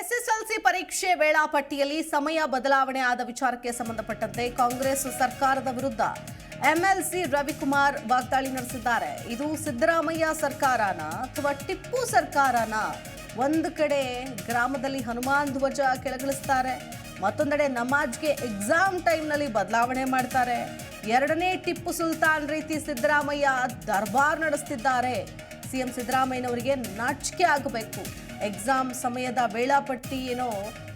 SSLC ಪರೀಕ್ಷೆ ವೇಳಾಪಟ್ಟಿಯಲ್ಲಿ ಸಮಯ ಬದಲಾವಣೆ ಆದ ವಿಚಾರಕ್ಕೆ ಸಂಬಂಧಪಟ್ಟಂತೆ ಕಾಂಗ್ರೆಸ್ ಸರ್ಕಾರದ ವಿರುದ್ಧ ಎಂಎಲ್ಸಿ ರವಿಕುಮಾರ್ ವಾಗ್ದಾಳಿ ನಡೆಸಿದ್ದಾರೆ. ಇದು ಸಿದ್ದರಾಮಯ್ಯ ಸರ್ಕಾರನ ಅಥವಾ ಟಿಪ್ಪು ಸರ್ಕಾರನ ಒಂದು ಕಡೆ ಗ್ರಾಮದಲ್ಲಿ ಹನುಮಾನ್ ಧ್ವಜ ಕೆಳಗಿಳಿಸ್ತಾರೆ. ಮತ್ತೊಂದೆಡೆ ನಮಾಜ್ಗೆ ಎಕ್ಸಾಮ್ ಟೈಮ್ನಲ್ಲಿ ಬದಲಾವಣೆ ಮಾಡ್ತಾರೆ. ಎರಡನೇ ಟಿಪ್ಪು ಸುಲ್ತಾನ್ ರೀತಿ ಸಿದ್ದರಾಮಯ್ಯ ದರ್ಬಾರ್ ನಡೆಸ್ತಿದ್ದಾರೆ. ಸಿಎಂ ಸಿದ್ದರಾಮಯ್ಯನವರಿಗೆ ನಾಚಿಕೆ ಆಗಬೇಕು. ಎಕ್ಸಾಮ್ ಸಮಯದ ವೇಳಾಪಟ್ಟಿ ಏನೋ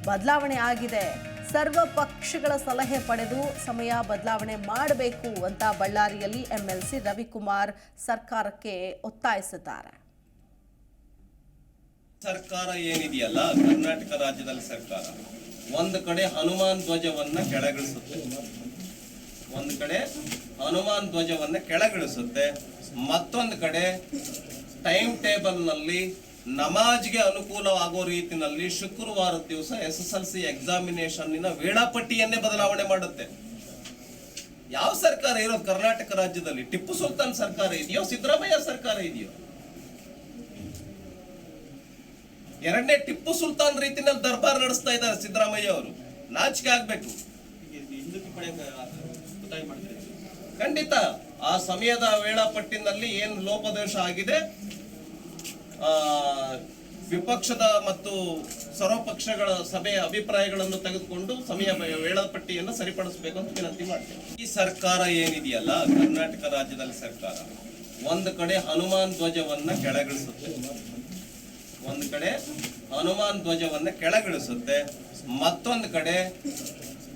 ಬದಲಾವಣೆ ಆಗಿದೆ. ಸರ್ವ ಪಕ್ಷಗಳ ಸಲಹೆ ಪಡೆದು ಸಮಯ ಬದಲಾವಣೆ ಮಾಡಬೇಕು ಅಂತ ಬಳ್ಳಾರಿಯಲ್ಲಿ ಎಂಎಲ್ಸಿ ರವಿಕುಮಾರ್ ಸರ್ಕಾರಕ್ಕೆ ಒತ್ತಾಯಿಸಿದ್ದಾರೆ ಸರ್ಕಾರ ಏನಿದೆಯಲ್ಲ, ಕರ್ನಾಟಕ ರಾಜ್ಯದಲ್ಲಿ ಸರ್ಕಾರ. ಒಂದು ಕಡೆ ಹನುಮಾನ್ ಧ್ವಜವನ್ನ ಕೆಳಗಿಳಿಸುತ್ತೆ, ಒಂದು ಕಡೆ ಹನುಮಾನ್ ಧ್ವಜವನ್ನ ಕೆಳಗಿಳಿಸುತ್ತೆ, ಮತ್ತೊಂದು ಕಡೆ ಟೈಮ್ ಟೇಬಲ್ನಲ್ಲಿ ನಮಾಜ್ಗೆ ಅನುಕೂಲವಾಗೋ ರೀತಿಯಲ್ಲಿ ಶುಕ್ರವಾರದ ದಿವಸ ಎಸ್ ಎಸ್ ಎಲ್ ಸಿ ಎಕ್ಸಾಮಿನೇಷನ್ನಿನ ವೇಳಾಪಟ್ಟಿಯನ್ನೇ ಬದಲಾವಣೆ ಮಾಡುತ್ತೆ. ಯಾವ ಸರ್ಕಾರ ಇರೋದು? ಕರ್ನಾಟಕ ರಾಜ್ಯದಲ್ಲಿ ಟಿಪ್ಪು ಸುಲ್ತಾನ್ ಸರ್ಕಾರ ಇದೆಯೋ? ಸಿದ್ದರಾಮಯ್ಯ ಸರ್ಕಾರ ಇದೆಯೋ? ಎರಡನೇ ಟಿಪ್ಪು ಸುಲ್ತಾನ್ ರೀತಿನಲ್ಲಿ ದರ್ಬಾರ್ ನಡೆಸ್ತಾ ಇದ್ದಾರೆ ಸಿದ್ದರಾಮಯ್ಯ ಅವರು. ನಾಚಿಕೆ ಆಗ್ಬೇಕು. ಖಂಡಿತ ಆ ಸಮಯದ ವೇಳಾಪಟ್ಟಿನಲ್ಲಿ ಏನು ಲೋಪದೋಷ ಆಗಿದೆ? ವಿಪಕ್ಷದ ಮತ್ತು ಸರ್ವಪಕ್ಷಗಳ ಸಭೆಯ ಅಭಿಪ್ರಾಯಗಳನ್ನು ತೆಗೆದುಕೊಂಡು ಸಮಯ ವೇಳಾಪಟ್ಟಿಯನ್ನು ಸರಿಪಡಿಸಬೇಕು ಅಂತ ವಿನಂತಿ ಮಾಡ್ತೇವೆ ಈ ಸರ್ಕಾರ ಏನಿದೆಯಲ್ಲ, ಕರ್ನಾಟಕ ರಾಜ್ಯದಲ್ಲಿ ಸರ್ಕಾರ? ಒಂದು ಕಡೆ ಹನುಮಾನ್ ಧ್ವಜವನ್ನ ಕೆಳಗಿಳಿಸುತ್ತೆ. ಒಂದು ಕಡೆ ಹನುಮಾನ್ ಧ್ವಜವನ್ನ ಕೆಳಗಿಳಿಸುತ್ತೆ. ಮತ್ತೊಂದು ಕಡೆ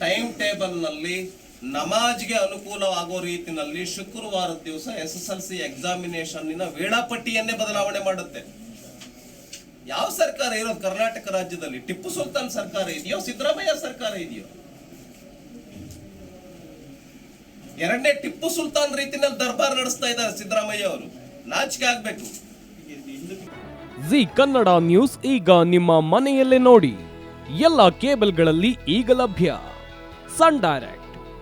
ಟೈಮ್ ಟೇಬಲ್ನಲ್ಲಿ ನಮಾಜ್ಗೆ ಅನುಕೂಲವಾಗೋ ರೀತಿಯಲ್ಲಿ ಶುಕ್ರವಾರದ ದಿವಸ ಎಸ್ ಎಸ್ ಎಲ್ ಸಿ ಎಕ್ಸಾಮಿನೇಷನ್ನಿನ ವೇಳಾಪಟ್ಟಿಯನ್ನೇ ಬದಲಾವಣೆ ಮಾಡುತ್ತೆ. ಯಾವ ಸರ್ಕಾರ ಇರೋದು? ಕರ್ನಾಟಕ ರಾಜ್ಯದಲ್ಲಿ ಟಿಪ್ಪು ಸುಲ್ತಾನ್ ಸರ್ಕಾರ ಇದೆಯೋ, ಸಿದ್ದರಾಮಯ್ಯ ಸರ್ಕಾರ ಇದೆಯೋ? ಎರಡನೇ ಟಿಪ್ಪು ಸುಲ್ತಾನ್ ರೀತಿಯಲ್ಲಿ ದರ್ಬಾರ್ ನಡೆಸ್ತಾ ಇದ್ದಾರೆ ಸಿದ್ದರಾಮಯ್ಯ ಅವರು. ನಾಚಿಕೆ ಆಗ್ಬೇಕು. ಜಿ ಕನ್ನಡ ನ್ಯೂಸ್ ಈಗ ನಿಮ್ಮ ಮನೆಯಲ್ಲೇ ನೋಡಿ. ಎಲ್ಲ ಕೇಬಲ್ಗಳಲ್ಲಿ ಈಗ ಲಭ್ಯ. Sun Direct.